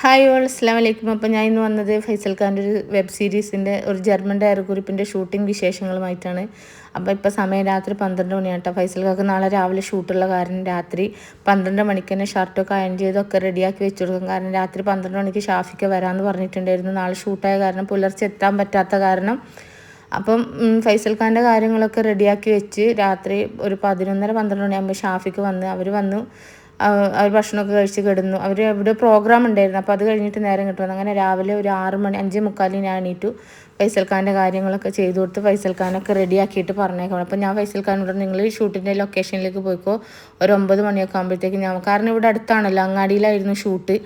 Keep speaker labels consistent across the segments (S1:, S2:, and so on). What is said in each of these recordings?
S1: Hi all അസ്ലാം വലൈക്കും അപ്പം ഞാൻ ഇന്ന് വന്നത് ഫൈസൽ ഖാന്റെ ഒരു വെബ് സീരീസിന്റെ ഒരു ജർമ്മൻ ഡയറി കുറിപ്പിന്റെ ഷൂട്ടിംഗ് വിശേഷങ്ങളുമായിട്ടാണ്. അപ്പോൾ ഇപ്പോൾ സമയം രാത്രി പന്ത്രണ്ട് മണിയാട്ടോ ഫൈസൽ ഖാക്ക് നാളെ രാവിലെ ഷൂട്ടുള്ള കാരണം രാത്രി പന്ത്രണ്ട് മണിക്ക് തന്നെ ഷർട്ടൊക്കെ അയൺ ചെയ്തൊക്കെ റെഡിയാക്കി വെച്ചു കൊടുക്കും. കാരണം രാത്രി പന്ത്രണ്ട് മണിക്ക് ഷാഫിക്ക് വരാമെന്ന് പറഞ്ഞിട്ടുണ്ടായിരുന്നു. നാളെ ഷൂട്ടായ കാരണം പുലർച്ചെ എത്താൻ പറ്റാത്ത കാരണം. അപ്പം ഫൈസൽ ഖാന്റെ കാര്യങ്ങളൊക്കെ റെഡിയാക്കി വെച്ച് രാത്രി ഒരു പതിനൊന്നര പന്ത്രണ്ട് മണിയാകുമ്പോൾ ഷാഫിക്ക് വന്ന് അവർ വന്നു. അവർ ഭക്ഷണമൊക്കെ കഴിച്ച് കിടന്നു. അവർ ഇവിടെ പ്രോഗ്രാം ഉണ്ടായിരുന്നു. അപ്പോൾ അത് കഴിഞ്ഞിട്ട് നേരം കിട്ടുമെന്ന് അങ്ങനെ രാവിലെ ഒരു ആറ് മണി അഞ്ച് മുക്കാലിന് ഞാൻ എണീറ്റു. ഫൈസൽ ഖാന്റെ കാര്യങ്ങളൊക്കെ ചെയ്തു കൊടുത്ത് ഫൈസൽ ഖാനൊക്കെ റെഡിയാക്കിയിട്ട് പറഞ്ഞേക്കണം അപ്പോൾ ഞാൻ ഫൈസൽ ഖാനോട് നിങ്ങൾ ഷൂട്ടിന്റെ ലൊക്കേഷനിലേക്ക് പോയിക്കോ. ഒരു ഒമ്പത് മണിയൊക്കെ ആകുമ്പോഴത്തേക്ക് ഞാൻ കാരണം ഇവിടെ അടുത്താണല്ലോ അങ്ങാടിയിലായിരുന്നു ഷൂട്ട്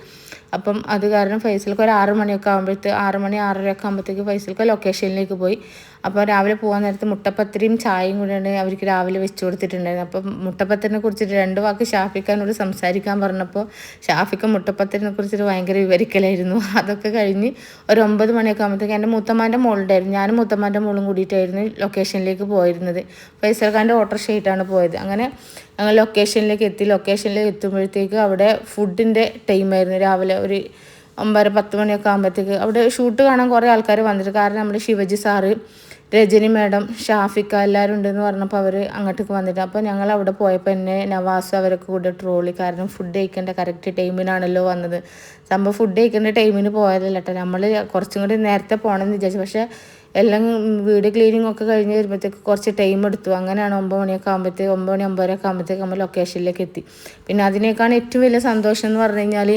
S1: അപ്പം അത് കാരണം ഫൈസൽക്ക് ഒരു ആറ് മണിയൊക്കെ ആകുമ്പോഴത്തെ ആറ് മണി ആറരയൊക്കെ ആകുമ്പോഴത്തേക്ക് ഫൈസൽക്ക് ലൊക്കേഷനിലേക്ക് പോയി. അപ്പോൾ രാവിലെ പോകാൻ നേരത്ത് മുട്ടപ്പത്തിരിയും ചായയും കൂടെയാണ് അവർക്ക് രാവിലെ വെച്ച് കൊടുത്തിട്ടുണ്ടായിരുന്നു അപ്പം മുട്ടപ്പത്തിരിനെ കുറിച്ചിട്ട് രണ്ട് വാക്ക് ഷാഫിക്കാനോട് സംസാരിക്കാൻ പറഞ്ഞപ്പോൾ ഷാഫിക്ക മുട്ടപ്പത്തിരിനെ കുറിച്ചിട്ട് ഭയങ്കര വിവരിക്കലായിരുന്നു. അതൊക്കെ കഴിഞ്ഞ് ഒരു ഒമ്പത് മണിയൊക്കെ ആകുമ്പോഴത്തേക്ക് എന്റെ മുത്തമ്മാന്റെ മോളുണ്ടായിരുന്നു. ഞാനും മുത്തമ്മാന്റെ മോളും കൂടിയിട്ടായിരുന്നു ലൊക്കേഷനിലേക്ക് പോയിരുന്നത്. ഫൈസൽ ഖാന്റെ ഓട്ടോറിക്ഷയായിട്ടാണ് പോയത്. അങ്ങനെ ഞങ്ങൾ ലൊക്കേഷനിലേക്ക് എത്തി. ലൊക്കേഷനിലേക്ക് എത്തുമ്പോഴത്തേക്ക് അവിടെ ഫുഡിന്റെ ടൈമായിരുന്നു രാവിലെ ഒരു ഒമ്പത് പത്ത് മണിയൊക്കെ ആകുമ്പോഴത്തേക്ക് അവിടെ ഷൂട്ട് കാണാൻ കുറേ ആൾക്കാർ വന്നിട്ട് കാരണം നമ്മുടെ ശിവജി സാറ് രജനി മാഡം ഷാഫിക്ക എല്ലാവരും ഉണ്ടെന്ന് പറഞ്ഞപ്പോൾ അവർ അങ്ങോട്ടേക്ക് വന്നിട്ട് അപ്പോൾ ഞങ്ങൾ അവിടെ പോയപ്പോൾ എന്നെ നവാസ് അവരൊക്കെ കൂടെ ട്രോളി കാരണം ഫുഡ് കഴിക്കേണ്ട കറക്റ്റ് ടൈമിനാണല്ലോ വന്നത്. സംഭവം ഫുഡ് കഴിക്കേണ്ട ടൈമിന് പോയതല്ല നമ്മൾ കുറച്ചും കൂടി നേരത്തെ പോകണമെന്ന് വിചാരിച്ചു. പക്ഷേ എല്ലാം വീട് ക്ലീനിങ് ഒക്കെ കഴിഞ്ഞ് വരുമ്പോഴത്തേക്ക് കുറച്ച് ടൈം എടുത്തു. അങ്ങനെയാണ് ഒമ്പത് മണിയൊക്കെ ആകുമ്പോഴത്തേക്ക് ഒമ്പത് മണി ഒമ്പതരൊക്കെ ആകുമ്പോഴത്തേക്ക് നമ്മൾ ലൊക്കേഷനിലേക്ക് എത്തി. പിന്നെ അതിനേക്കാണ് ഏറ്റവും വലിയ സന്തോഷം എന്ന് പറഞ്ഞു കഴിഞ്ഞാൽ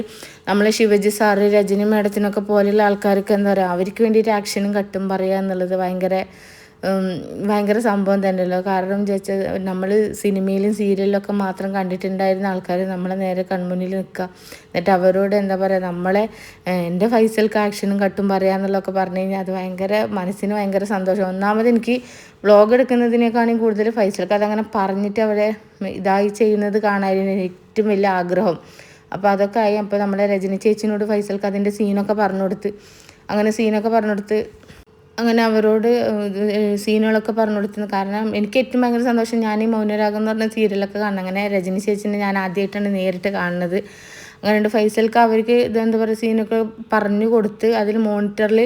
S1: നമ്മൾ ശിവജി സാറ് രജനി മേഡത്തിനൊക്കെ പോലെയുള്ള ആൾക്കാർക്ക് എന്താ പറയുക അവർക്ക് വേണ്ടിയിട്ട് ആക്ഷനും കട്ടും പറയുക എന്നുള്ളത് ഭയങ്കര ഭയങ്കര സംഭവം തന്നെയല്ലോ. കാരണം വെച്ചാൽ നമ്മൾ സിനിമയിലും സീരിയലിലൊക്കെ മാത്രം കണ്ടിട്ടുണ്ടായിരുന്ന ആൾക്കാർ നമ്മളെ നേരെ കൺമുന്നിൽ നിൽക്കുക എന്നിട്ട് അവരോട് എന്താ പറയുക നമ്മളെ എന്റെ ഫൈസൽക്ക് ആക്ഷനും കട്ടും പറയാമെന്നുള്ളതൊക്കെ പറഞ്ഞു കഴിഞ്ഞാൽ അത് ഭയങ്കര മനസ്സിന് ഭയങ്കര സന്തോഷം. ഒന്നാമത് എനിക്ക് വ്ളോഗ് എടുക്കുന്നതിനേക്കാളും കൂടുതൽ ഫൈസൽക്ക് അതങ്ങനെ പറഞ്ഞിട്ട് അവരെ ഇതായി ചെയ്യുന്നത് കാണാനായിരുന്നു ഏറ്റവും വലിയ ആഗ്രഹം. അപ്പോൾ അതൊക്കെ ആയി. അപ്പോൾ നമ്മളെ രജനി ചേച്ചിനോട് ഫൈസൽക്ക് അതിന്റെ സീനൊക്കെ പറഞ്ഞു കൊടുത്ത്. അങ്ങനെ സീനൊക്കെ പറഞ്ഞു കൊടുത്ത് അങ്ങനെ അവരോട് സീനുകളൊക്കെ പറഞ്ഞു കൊടുത്തിരുന്നു. കാരണം എനിക്ക് ഏറ്റവും ഭയങ്കര സന്തോഷം ഞാൻ ഈ മൗനരാഗം എന്ന് പറഞ്ഞ സീരിയലൊക്കെ കാണണം അങ്ങനെ രജനി ചേച്ചിനെ ഞാൻ ആദ്യമായിട്ടാണ് നേരിട്ട് കാണുന്നത്. അങ്ങനെ ഫൈസൽക്ക് അവർക്ക് ഇതെന്താ പറയുക സീനൊക്കെ പറഞ്ഞു കൊടുത്ത് അതിൽ മോണിറ്ററിൽ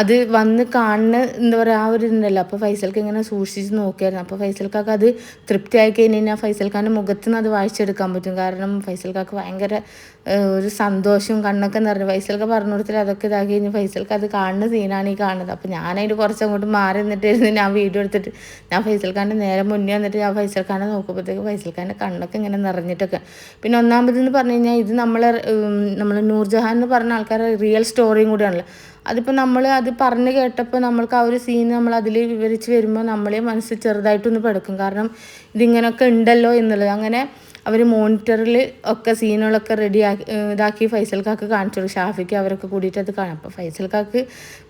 S1: അത് വന്ന് കാണുന്ന എന്താ പറയുക ആ ഒരു ഇതുണ്ടല്ലോ. അപ്പോൾ ഫൈസൽക്ക് ഇങ്ങനെ സൂക്ഷിച്ച് നോക്കിയായിരുന്നു. അപ്പോൾ ഫൈസൽക്കാക്ക് അത് തൃപ്തിയായി കഴിഞ്ഞ് കഴിഞ്ഞാൽ ഫൈസൽഖാന്റെ മുഖത്ത് നിന്ന് അത് വായിച്ചെടുക്കാൻ പറ്റും. കാരണം ഫൈസൽക്കാക്ക് ഭയങ്കര ഒരു സന്തോഷവും കണ്ണൊക്കെ നിറഞ്ഞു. ഫൈസൽക്ക് പറഞ്ഞു കൊടുത്തിട്ട് അതൊക്കെ ഇതാക്കി കഴിഞ്ഞ് ഫൈസൽക്ക് അത് കാണുന്ന സീനാണ് ഈ കാണുന്നത്. അപ്പോൾ ഞാനതിന് കുറച്ച് അങ്ങോട്ട് മാറി നിന്നിട്ടായിരുന്നു ഞാൻ വീഡിയോ എടുത്തിട്ട്. ഞാൻ ഫൈസൽഖാന്റെ നേരെ മുന്നേ വന്നിട്ട് ഞാൻ ഫൈസൽഖാനെ നോക്കുമ്പോഴത്തേക്ക് ഫൈസൽഖാന്റെ കണ്ണൊക്കെ ഇങ്ങനെ നിറഞ്ഞിട്ടൊക്കെ. പിന്നെ ഒന്നാമതെന്ന് പറഞ്ഞു കഴിഞ്ഞാൽ ഇത് നമ്മളെ നമ്മൾ നമ്മൾ നൂർജഹാൻ എന്ന് പറഞ്ഞ ആൾക്കാരുടെ റിയൽ സ്റ്റോറിയും കൂടിയാണല്ലോ. അതിപ്പോൾ നമ്മൾ അത് പറഞ്ഞു കേട്ടപ്പോൾ നമ്മൾക്ക് ആ ഒരു സീൻ നമ്മൾ അതിൽ വിവരിച്ച് വരുമ്പോൾ നമ്മളെ മനസ്സ് ചെറുതായിട്ടൊന്ന് പെടുക്കും. കാരണം ഇതിങ്ങനെയൊക്കെ ഉണ്ടല്ലോ എന്നുള്ളത്. അങ്ങനെ അവർ മോണിറ്ററിൽ ഒക്കെ സീനുകളൊക്കെ റെഡിയാക്കി ഇതാക്കി ഫൈസൽ കാക്ക് കാണിച്ചു. ഷാഫിക്ക് അവരൊക്കെ കൂടിയിട്ട് അത് കാണാം. അപ്പോൾ ഫൈസൽ ഫൈസൽക്കാക്ക്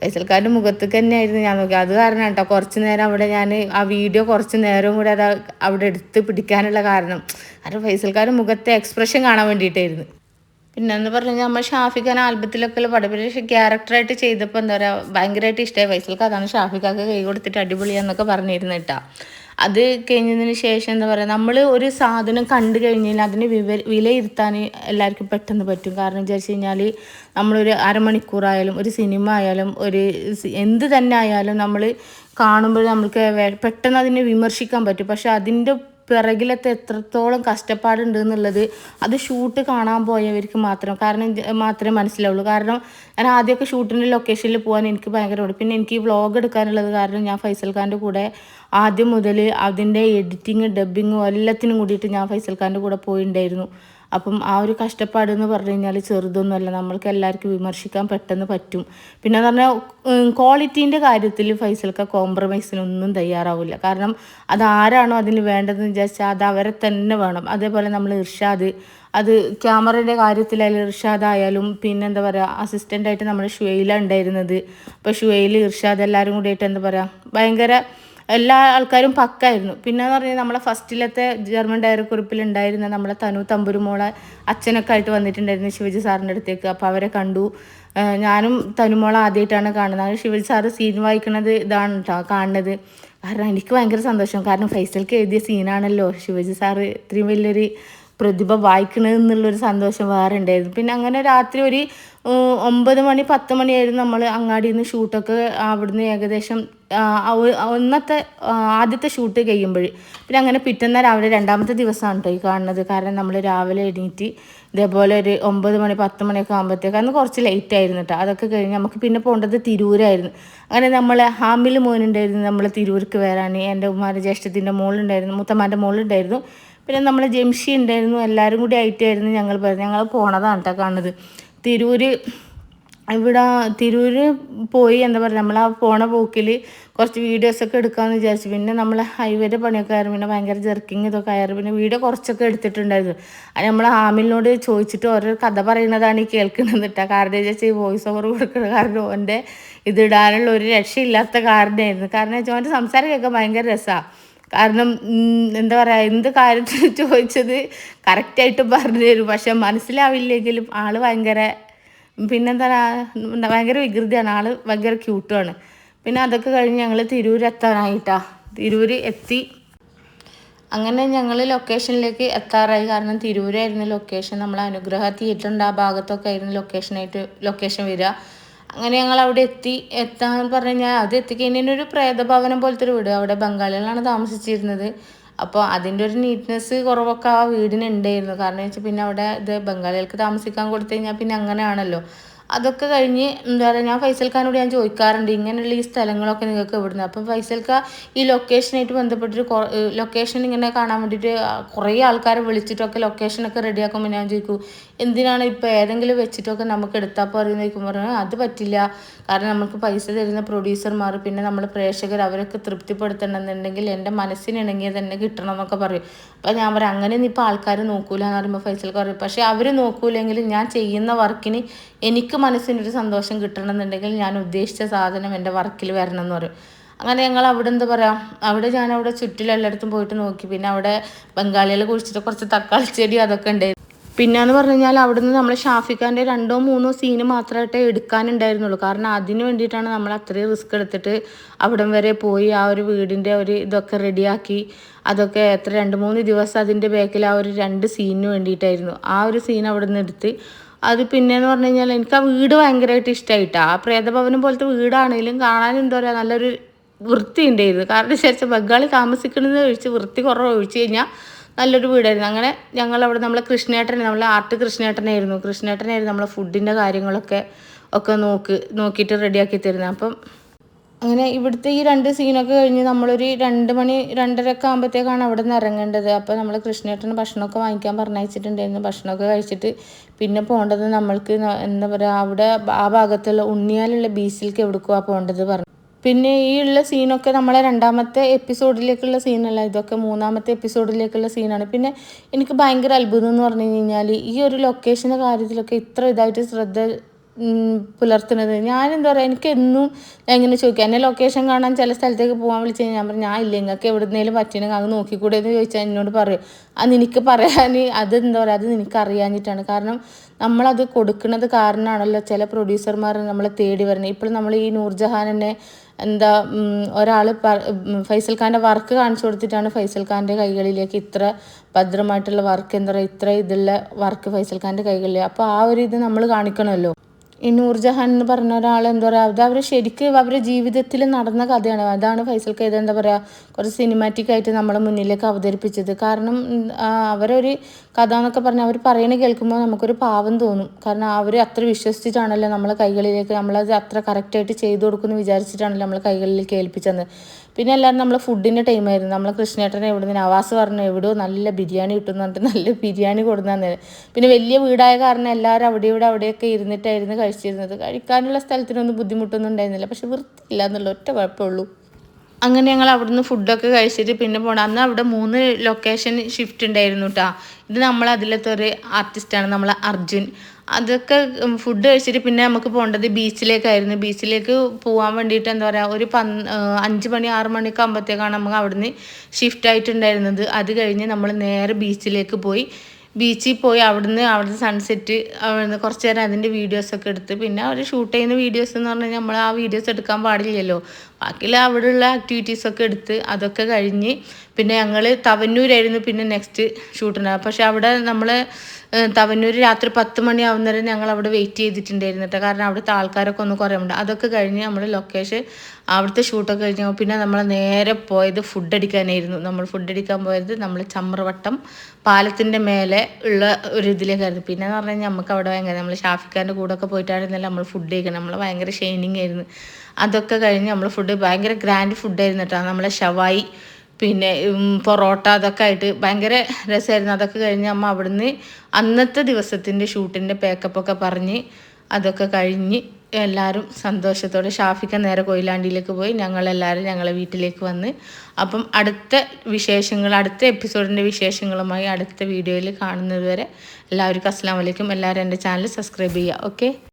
S1: ഫൈസൽക്കാരുടെ മുഖത്തേക്ക് തന്നെയായിരുന്നു ഞാൻ നോക്കി അത് കാരണം കേട്ടോ കുറച്ച് നേരം അവിടെ ഞാൻ ആ വീഡിയോ കുറച്ച് നേരം കൂടെ അത് അവിടെ എടുത്ത് പിടിക്കാനുള്ള കാരണം. കാരണം ഫൈസൽക്കാരുടെ മുഖത്തെ എക്സ്പ്രഷൻ കാണാൻ വേണ്ടിയിട്ടായിരുന്നു. പിന്നെ എന്ന് പറഞ്ഞു കഴിഞ്ഞാൽ നമ്മൾ ഷാഫിഖാൻ ആൽബത്തിലൊക്കെ പടപ്പിൽ ക്യാരക്ടറായിട്ട് ചെയ്തപ്പോൾ എന്താ പറയുക ഭയങ്കരമായിട്ട് ഇഷ്ടമായി വയസ്സിലൊക്കെ അതാണ് ഷാഫിഖാക്ക് കൈ കൊടുത്തിട്ട് അടിപൊളിയാന്നൊക്കെ പറഞ്ഞിരുന്നു കേട്ടോ അത് കഴിഞ്ഞതിന് ശേഷം എന്താ പറയുക നമ്മൾ ഒരു സാധനം കണ്ടു കഴിഞ്ഞാൽ അതിന് വിവ വിലയിരുത്താൻ എല്ലാവർക്കും പെട്ടെന്ന് പറ്റും. കാരണം വിചാരിച്ചു കഴിഞ്ഞാൽ നമ്മളൊരു അരമണിക്കൂറായാലും ഒരു സിനിമ ആയാലും ഒരു എന്ത് തന്നെ ആയാലും നമ്മൾ കാണുമ്പോൾ നമ്മൾക്ക് പെട്ടെന്ന് അതിനെ വിമർശിക്കാൻ പറ്റും. പക്ഷെ അതിന്റെ പിറകിലത്തെ എത്രത്തോളം കഷ്ടപ്പാടുണ്ട് എന്നുള്ളത് അത് ഷൂട്ട് കാണാൻ പോയവർക്ക് മാത്രം. കാരണം മാത്രമേ മനസ്സിലാവുള്ളൂ. കാരണം ഞാൻ ആദ്യമൊക്കെ ഷൂട്ടിന്റെ ലൊക്കേഷനിൽ പോകാൻ എനിക്ക് ഭയങ്കര പിന്നെ എനിക്ക് ഈ വ്ളോഗ് എടുക്കാനുള്ളത് കാരണം ഞാൻ ഫൈസൽ ഖാന്റെ കൂടെ ആദ്യം മുതൽ അതിന്റെ എഡിറ്റിങ് ഡബ്ബിങ്ങും എല്ലാത്തിനും കൂടിയിട്ട് ഞാൻ ഫൈസൽ ഖാന്റെ കൂടെ പോയിട്ടുണ്ടായിരുന്നു അപ്പം ആ ഒരു കഷ്ടപ്പാട് എന്ന് പറഞ്ഞു കഴിഞ്ഞാൽ ചെറുതൊന്നുമല്ല. നമ്മൾക്ക് എല്ലാവർക്കും വിമർശിക്കാൻ പെട്ടെന്ന് പറ്റും. പിന്നെ എന്ന് പറഞ്ഞാൽ ക്വാളിറ്റീന്റെ കാര്യത്തിൽ ഫൈസൽക്ക കോംപ്രമൈസിനൊന്നും തയ്യാറാവില്ല. കാരണം അത് ആരാണോ അതിന് വേണ്ടതെന്ന് വിചാരിച്ചാൽ അത് അവരെ തന്നെ വേണം. അതേപോലെ നമ്മൾ ഇർഷാദ് അത് ക്യാമറയുടെ കാര്യത്തിലായാലും ഇർഷാദ് ആയാലും പിന്നെ എന്താ പറയുക അസിസ്റ്റന്റായിട്ട് നമ്മുടെ ഷുവയില ഉണ്ടായിരുന്നത്. അപ്പോൾ ഷുവയിൽ ഇർഷാദ് എല്ലാവരും കൂടിയിട്ട് എന്താ പറയുക ഭയങ്കര എല്ലാ ആൾക്കാരും പക്കായിരുന്നു. പിന്നെ എന്ന് പറഞ്ഞാൽ നമ്മളെ ഫസ്റ്റിലത്തെ ജർമ്മൻ ഡയറി കുറിപ്പിൽ ഉണ്ടായിരുന്ന നമ്മളെ തനു തമ്പുരുമോളെ അച്ഛനൊക്കെ ആയിട്ട് വന്നിട്ടുണ്ടായിരുന്നു ശിവജി സാറിന്റെ അടുത്തേക്ക്. അപ്പോൾ അവരെ കണ്ടു. ഞാനും തനുമോളെ ആദ്യമായിട്ടാണ് കാണുന്നത്. ശിവജി സാറ് സീൻ വായിക്കുന്നത് ഇതാണ് കേട്ടോ കാണുന്നത്. കാരണം എനിക്ക് ഭയങ്കര സന്തോഷം. കാരണം ഫൈസൽക്ക് എഴുതിയ സീനാണല്ലോ ശിവജി സാറ് ഇത്രയും വലിയൊരു പ്രതിഭ വായിക്കണത് എന്നുള്ളൊരു സന്തോഷം വേറെ ഉണ്ടായിരുന്നു. പിന്നെ അങ്ങനെ രാത്രി ഒരു ഒമ്പത് മണി പത്ത് മണിയായിരുന്നു നമ്മൾ അങ്ങാടിയിൽ നിന്ന് ഷൂട്ടൊക്കെ അവിടുന്ന് ഏകദേശം ഒന്നത്തെ ആദ്യത്തെ ഷൂട്ട് കഴിയുമ്പോൾ പിന്നെ അങ്ങനെ പിറ്റേന്ന് രാവിലെ രണ്ടാമത്തെ ദിവസമാണ് കേട്ടോ ഈ കാണുന്നത്. കാരണം നമ്മൾ രാവിലെ എണീറ്റ് ഇതേപോലെ ഒരു ഒമ്പത് മണി പത്ത് മണിയൊക്കെ ആകുമ്പോഴത്തേക്ക് അന്ന് കുറച്ച് ലേറ്റ് ആയിരുന്നു കേട്ടോ അതൊക്കെ കഴിഞ്ഞ് നമുക്ക് പിന്നെ പോകേണ്ടത് തിരൂരായിരുന്നു. അങ്ങനെ നമ്മൾ ഹാമിൽ മോനുണ്ടായിരുന്നു നമ്മൾ തിരൂർക്ക് വരാൻ എന്റെ ഉമ്മാരുടെ ജ്യേഷ്ഠത്തിന്റെ മോളുണ്ടായിരുന്നു മുത്തമ്മാന്റെ മോളുണ്ടായിരുന്നു. പിന്നെ നമ്മൾ ജംഷി ഉണ്ടായിരുന്നു എല്ലാവരും കൂടി ആയിട്ടായിരുന്നു ഞങ്ങൾ പറഞ്ഞു ഞങ്ങൾ പോണതാണ് കേട്ടോ കാണുന്നത്. തിരൂര് ഇവിടെ തിരൂര് പോയി എന്താ പറയുക നമ്മൾ ആ പോണ പോക്കിൽ കുറച്ച് വീഡിയോസൊക്കെ എടുക്കാമെന്ന് വിചാരിച്ചു. പിന്നെ നമ്മൾ ഹൈവേയുടെ പണിയൊക്കെ ആയിരുന്നു. പിന്നെ ഭയങ്കര ജെർക്കിങ് ഇതൊക്കെ ആയിരുന്നു. പിന്നെ വീഡിയോ കുറച്ചൊക്കെ എടുത്തിട്ടുണ്ടായിരുന്നു. അത് നമ്മൾ ആമിലിനോട് ചോദിച്ചിട്ട് ഓരോ കഥ പറയുന്നതാണ് ഈ കേൾക്കുന്നത് കേട്ടോ കാരണം ചേച്ചി വോയിസ് ഓവർ കൊടുക്കുന്ന കാരണം ഓന്റെ ഇതിടാനുള്ള ഒരു രക്ഷയില്ലാത്ത കാരണമായിരുന്നു കാരണം വെച്ചാൽ ഓന്റെ സംസാരം കേൾക്കാൻ ഭയങ്കര രസമാണ് കാരണം എന്താ പറയുക എന്ത് കാര്യത്തിൽ ചോദിച്ചത്? കറക്റ്റായിട്ട് പറഞ്ഞു തരും. പക്ഷെ മനസ്സിലാവില്ലെങ്കിലും ആൾ ഭയങ്കര പിന്നെന്താ ഭയങ്കര വികൃതിയാണ്. ആൾ ഭയങ്കര ക്യൂട്ടുമാണ് പിന്നെ അതൊക്കെ കഴിഞ്ഞ് ഞങ്ങൾ തിരൂർ എത്താനായിട്ടാ. തിരൂർ എത്തി. അങ്ങനെ ഞങ്ങൾ ലൊക്കേഷനിലേക്ക് എത്താറായി. കാരണം തിരൂരായിരുന്നു ലൊക്കേഷൻ നമ്മൾ അനുഗ്രഹ തിയേറ്ററിന്റെ ആ ഭാഗത്തൊക്കെ ആയിരുന്നു ലൊക്കേഷനായിട്ട് ലൊക്കേഷൻ വരിക. അങ്ങനെ ഞങ്ങൾ അവിടെ എത്തി. എത്താൻ പറഞ്ഞു കഴിഞ്ഞാൽ അത് എത്തിക്കഴിഞ്ഞാൽ ഒരു പ്രേതഭവനം പോലത്തെ ഒരു വീട് അവിടെ ബംഗാളികളാണ് താമസിച്ചിരുന്നത്. അപ്പോൾ അതിന്റെ ഒരു നീറ്റ്നെസ് കുറവൊക്കെ ആ വീടിന് ഉണ്ടായിരുന്നു കാരണം വെച്ചാൽ പിന്നെ അവിടെ ഇത് ബംഗാളികൾക്ക് താമസിക്കാൻ കൊടുത്തു കഴിഞ്ഞാൽ പിന്നെ അങ്ങനെയാണല്ലോ. അതൊക്കെ കഴിഞ്ഞ് എന്താ പറയുക ഞാൻ ഫൈസൽ ഖാനോട് ഞാൻ ചോദിക്കാറുണ്ട് ഇങ്ങനെയുള്ള ഈ സ്ഥലങ്ങളൊക്കെ നിങ്ങൾക്ക് എവിടുന്ന്? അപ്പം ഫൈസൽ ഖാൻ ഈ ലൊക്കേഷനായിട്ട് ബന്ധപ്പെട്ടിട്ട് ലൊക്കേഷൻ ഇങ്ങനെ കാണാൻ വേണ്ടിയിട്ട് കുറേ ആൾക്കാരെ വിളിച്ചിട്ടൊക്കെ ലൊക്കേഷനൊക്കെ റെഡിയാക്കുമ്പോൾ ഞാൻ ചോദിക്കും എന്തിനാണ് ഇപ്പോൾ ഏതെങ്കിലും വെച്ചിട്ടൊക്കെ നമുക്ക് എടുത്താൽ പോരെ എന്ന് ചോദിക്കുമ്പോൾ അത് പറ്റില്ല. കാരണം നമുക്ക് പൈസ തരുന്ന പ്രൊഡ്യൂസർമാർ പിന്നെ നമ്മൾ പ്രേക്ഷകർ അവരൊക്കെ തൃപ്തിപ്പെടുത്തണമെന്നുണ്ടെങ്കിൽ എന്റെ മനസ്സിനിണങ്ങിയത് തന്നെ കിട്ടണം എന്നൊക്കെ പറയും. അപ്പോൾ ഞാൻ പറയാം അങ്ങനെയൊന്നും ഇപ്പോൾ ആൾക്കാർ നോക്കൂല എന്ന് പറയുമ്പോൾ ഫൈസൽ പറയും. പക്ഷേ അവർ നോക്കൂലെങ്കിലും ഞാൻ ചെയ്യുന്ന വർക്കിന് എനിക്ക് മനസ്സിനൊരു സന്തോഷം കിട്ടണം എന്നുണ്ടെങ്കിൽ ഞാൻ ഉദ്ദേശിച്ച സാധനം എന്റെ വർക്കിൽ വരണം എന്ന് പറയും. അങ്ങനെ ഞങ്ങൾ അവിടെ എന്താ പറയുക അവിടെ ഞാൻ അവിടെ ചുറ്റിലെല്ലായിടത്തും പോയിട്ട് നോക്കി. പിന്നെ അവിടെ ബംഗാളികളെ കുഴിച്ചിട്ട് കുറച്ച് തക്കാളി ചെടി അതൊക്കെ ഉണ്ടായിരുന്നു. പിന്നെന്ന് പറഞ്ഞു കഴിഞ്ഞാൽ അവിടുന്ന് നമ്മൾ ഷാഫിഖാന്റെ രണ്ടോ മൂന്നോ സീന് മാത്രമായിട്ടേ എടുക്കാനുണ്ടായിരുന്നുള്ളൂ. കാരണം അതിന് വേണ്ടിയിട്ടാണ് നമ്മൾ അത്രയും റിസ്ക് എടുത്തിട്ട് അവിടം വരെ പോയി ആ ഒരു വീടിന്റെ ഒരു ഇതൊക്കെ റെഡിയാക്കി അതൊക്കെ എത്ര രണ്ട് മൂന്ന് ദിവസം അതിന്റെ ബാക്കിൽ ആ ഒരു രണ്ട് സീനിന് വേണ്ടിയിട്ടായിരുന്നു. ആ ഒരു സീൻ അവിടെ നിന്ന് എടുത്ത് അത് പിന്നെയെന്ന് പറഞ്ഞു കഴിഞ്ഞാൽ എനിക്ക് ആ വീട് ഭയങ്കരമായിട്ട് ഇഷ്ടമായിട്ടാണ് ആ പ്രേതഭവനം പോലത്തെ വീടാണെങ്കിലും കാണാൻ എന്താ പറയുക നല്ലൊരു വൃത്തി ഉണ്ടായിരുന്നു കാരണം വിചാരിച്ച ബംഗാളി താമസിക്കുന്നത് ഒഴിച്ച് വൃത്തി കുറവ് ഒഴിച്ച് കഴിഞ്ഞാൽ നല്ലൊരു വീടായിരുന്നു. അങ്ങനെ ഞങ്ങൾ അവിടെ നമ്മളെ കൃഷ്ണേട്ടനെ നമ്മളെ ആർട്ട് കൃഷ്ണേട്ടനായിരുന്നു. കൃഷ്ണേട്ടനായിരുന്നു നമ്മളെ ഫുഡിന്റെ കാര്യങ്ങളൊക്കെ ഒക്കെ നോക്ക് നോക്കിയിട്ട് റെഡിയാക്കി തരുന്നത് അപ്പം അങ്ങനെ ഇവിടുത്തെ ഈ രണ്ട് സീനൊക്കെ കഴിഞ്ഞ് നമ്മളൊരു രണ്ട് മണി രണ്ടരയൊക്കെ ആകുമ്പോഴത്തേക്കാണ് അവിടെ നിന്ന് ഇറങ്ങേണ്ടത്. അപ്പോൾ നമ്മൾ കൃഷ്ണേട്ടന് ഭക്ഷണമൊക്കെ വാങ്ങിക്കാൻ പറഞ്ഞയച്ചിട്ടുണ്ടായിരുന്നു. ഭക്ഷണമൊക്കെ കഴിച്ചിട്ട് പിന്നെ പോകേണ്ടത് നമ്മൾക്ക് എന്താ പറയുക അവിടെ ആ ഭാഗത്തുള്ള ഉണ്ണിയാലുള്ള ബീച്ചിലേക്ക് എവിടേക്കുവാ പോകേണ്ടത് പറഞ്ഞു. പിന്നെ ഈ ഉള്ള സീനൊക്കെ നമ്മളെ രണ്ടാമത്തെ എപ്പിസോഡിലേക്കുള്ള സീനല്ല ഇതൊക്കെ മൂന്നാമത്തെ എപ്പിസോഡിലേക്കുള്ള സീനാണ്. പിന്നെ എനിക്ക് ഭയങ്കര അത്ഭുതം എന്ന് പറഞ്ഞു കഴിഞ്ഞാൽ ഈ ഒരു ലൊക്കേഷന്റെ കാര്യത്തിലൊക്കെ ഇത്ര ഇതായിട്ട് ശ്രദ്ധ പുലർത്തുന്നത്. ഞാൻ എന്താ പറയുക എനിക്ക് എന്നും ഞാൻ ഇങ്ങനെ ചോദിക്കാം എന്നെ ലൊക്കേഷൻ കാണാൻ ചില സ്ഥലത്തേക്ക് പോകാൻ വിളിച്ചു കഴിഞ്ഞാൽ ഞാൻ പറഞ്ഞു ഞാൻ ഇല്ല നിങ്ങൾക്ക് എവിടുന്നേലും പറ്റണമെങ്കിൽ അങ്ങ് നോക്കിക്കൂടെ എന്ന് ചോദിച്ചാൽ എന്നോട് പറയും. അത് നിനക്ക് പറയാൻ അത് എന്താ പറയുക അത് നിനക്ക് അറിയാഞ്ഞിട്ടാണ് കാരണം നമ്മളത് കൊടുക്കുന്നത് കാരണമാണല്ലോ ചില പ്രൊഡ്യൂസർമാർ നമ്മളെ തേടി വരുന്നത്. ഇപ്പോൾ നമ്മൾ ഈ നൂർജഹാൻ തന്നെ എന്താ ഒരാൾ ഫൈസൽ ഖാന്റെ വർക്ക് കാണിച്ചു കൊടുത്തിട്ടാണ് ഫൈസൽ ഖാന്റെ കൈകളിലേക്ക് ഇത്ര ഭദ്രമായിട്ടുള്ള വർക്ക് എന്താ പറയുക ഇത്ര ഇതുള്ള വർക്ക് ഫൈസൽ ഖാന്റെ കൈകളിൽ അപ്പോൾ ആ ഒരു ഇത് നമ്മൾ കാണിക്കണമല്ലോ. ഈ നൂർജഹാൻ എന്ന് പറഞ്ഞ ഒരാൾ എന്താ പറയുക അത് അവർ ശരിക്കും അവരുടെ ജീവിതത്തിൽ നടന്ന കഥയാണ്. അതാണ് ഫൈസൽ കൈത എന്താ പറയുക കുറച്ച് സിനിമാറ്റിക് ആയിട്ട് നമ്മളെ മുന്നിലേക്ക് അവതരിപ്പിച്ചത്. കാരണം അവരൊരു കഥ എന്നൊക്കെ പറഞ്ഞാൽ അവർ പറയണ കേൾക്കുമ്പോൾ നമുക്കൊരു പാവം തോന്നും. കാരണം അവർ അത്ര വിശ്വസിച്ചിട്ടാണല്ലോ നമ്മളെ കൈകളിലേക്ക് നമ്മളത് അത്ര കറക്റ്റായിട്ട് ചെയ്തു കൊടുക്കുമെന്ന് വിചാരിച്ചിട്ടാണല്ലോ നമ്മളെ കൈകളിലേക്ക് ഏൽപ്പിച്ചത് പിന്നെ എല്ലാവരും നമ്മൾ ഫുഡിന്റെ ടൈമായിരുന്നു നമ്മൾ കൃഷ്ണേട്ടനെ എവിടെ നിന്ന് നവാസ് പറഞ്ഞു എവിടെയോ നല്ല ബിരിയാണി കിട്ടുമെന്ന് പറഞ്ഞിട്ട് നല്ല ബിരിയാണി കൊടുന്നു പിന്നെ വലിയ വീടായ കാരണം എല്ലാവരും അവിടെ ഇവിടെ അവിടെയൊക്കെ ഇരുന്നിട്ടായിരുന്നു കഴിച്ചിരുന്നത്. കഴിക്കാനുള്ള സ്ഥലത്തിനൊന്നും ബുദ്ധിമുട്ടൊന്നും ഉണ്ടായിരുന്നില്ല. പക്ഷെ വൃത്തിയില്ല എന്നുള്ള ഒറ്റ കുഴപ്പമുള്ളൂ. അങ്ങനെ ഞങ്ങൾ അവിടുന്ന് ഫുഡൊക്കെ കഴിച്ചിട്ട് പിന്നെ പോകണം അന്ന് അവിടെ മൂന്ന് ലൊക്കേഷൻ ഷിഫ്റ്റ് ഉണ്ടായിരുന്നു കേട്ടോ ഇത് നമ്മൾ അതിലത്തെ ഒരു ആർട്ടിസ്റ്റാണ് നമ്മൾ അർജുൻ. അതൊക്കെ ഫുഡ് കഴിച്ചിട്ട് പിന്നെ നമുക്ക് പോകേണ്ടത് ബീച്ചിലേക്കായിരുന്നു ബീച്ചിലേക്ക് പോകാൻ വേണ്ടിയിട്ട് എന്താ പറയുക ഒരു പന് അഞ്ച് മണി ആറ് മണിയൊക്കെ ആകുമ്പോഴത്തേക്കാണ് നമുക്ക് അവിടുന്ന് ഷിഫ്റ്റ് ആയിട്ടുണ്ടായിരുന്നത്. അത് കഴിഞ്ഞ് നമ്മൾ നേരെ ബീച്ചിലേക്ക് പോയി. ബീച്ചിൽ പോയി അവിടുന്ന് അവിടുത്തെ സൺസെറ്റ് അവിടുന്ന് കുറച്ച് നേരം അതിന്റെ വീഡിയോസൊക്കെ എടുത്ത് പിന്നെ അവർ ഷൂട്ട് ചെയ്യുന്ന വീഡിയോസ് എന്ന് പറഞ്ഞാൽ നമ്മൾ ആ വീഡിയോസ് എടുക്കാൻ പാടില്ലല്ലോ. ബാക്കിയുള്ള അവിടെയുള്ള ആക്ടിവിറ്റീസൊക്കെ എടുത്ത് അതൊക്കെ കഴിഞ്ഞ് പിന്നെ ഞങ്ങൾ തവന്നൂരായിരുന്നു പിന്നെ നെക്സ്റ്റ് ഷൂട്ടുണ്ടാകും പക്ഷെ അവിടെ നമ്മൾ തവന്നൂർ രാത്രി പത്ത് മണിയാവുന്നവരെ ഞങ്ങൾ അവിടെ വെയിറ്റ് ചെയ്തിട്ടുണ്ടായിരുന്നു കേട്ടോ കാരണം അവിടുത്തെ ആൾക്കാരൊക്കെ ഒന്ന് കുറയുന്നുണ്ട് അതൊക്കെ കഴിഞ്ഞ് നമ്മൾ ലൊക്കേഷൻ അവിടുത്തെ ഷൂട്ടൊക്കെ കഴിഞ്ഞ് പിന്നെ നമ്മൾ നേരെ പോയത് ഫുഡ് അടിക്കാനായിരുന്നു. നമ്മൾ ഫുഡ് അടിക്കാൻ പോയത് നമ്മൾ ചമ്രവട്ടം പാലത്തിന്റെ മേലെ ഉള്ള ഒരു ഇതിലേക്കായിരുന്നു. പിന്നെ എന്ന് പറഞ്ഞാൽ നമുക്ക് അവിടെ ഭയങ്കര നമ്മൾ ഷാഫിക്കാന്റെ കൂടെ ഒക്കെ പോയിട്ടായിരുന്നല്ലോ നമ്മൾ ഫുഡ് കഴിക്കണം. നമ്മൾ ഭയങ്കര ഷെയ്നിങ് ആയിരുന്നു. അതൊക്കെ കഴിഞ്ഞ് നമ്മൾ ഫുഡ് ഭയങ്കര ഗ്രാൻഡ് ഫുഡ് ആയിരുന്നു കേട്ടോ നമ്മളെ ഷവായി പിന്നെ പൊറോട്ട അതൊക്കെ ആയിട്ട് ഭയങ്കര രസമായിരുന്നു. അതൊക്കെ കഴിഞ്ഞ് അമ്മ അവിടുന്ന് അന്നത്തെ ദിവസത്തിന്റെ ഷൂട്ടിന്റെ പേക്കപ്പൊക്കെ പറഞ്ഞ് അതൊക്കെ കഴിഞ്ഞ് എല്ലാവരും സന്തോഷത്തോടെ ഷാഫിക്ക നേരെ കൊയിലാണ്ടിയിലേക്ക് പോയി. ഞങ്ങളെല്ലാവരും ഞങ്ങളെ വീട്ടിലേക്ക് വന്ന് അപ്പം അടുത്ത വിശേഷങ്ങൾ അടുത്ത എപ്പിസോഡിന്റെ വിശേഷങ്ങളുമായി അടുത്ത വീഡിയോയിൽ കാണുന്നതുവരെ എല്ലാവർക്കും അസ്സാം വലൈക്കും എല്ലാവരും എന്റെ ചാനൽ സബ്സ്ക്രൈബ് ചെയ്യുക. ഓക്കെ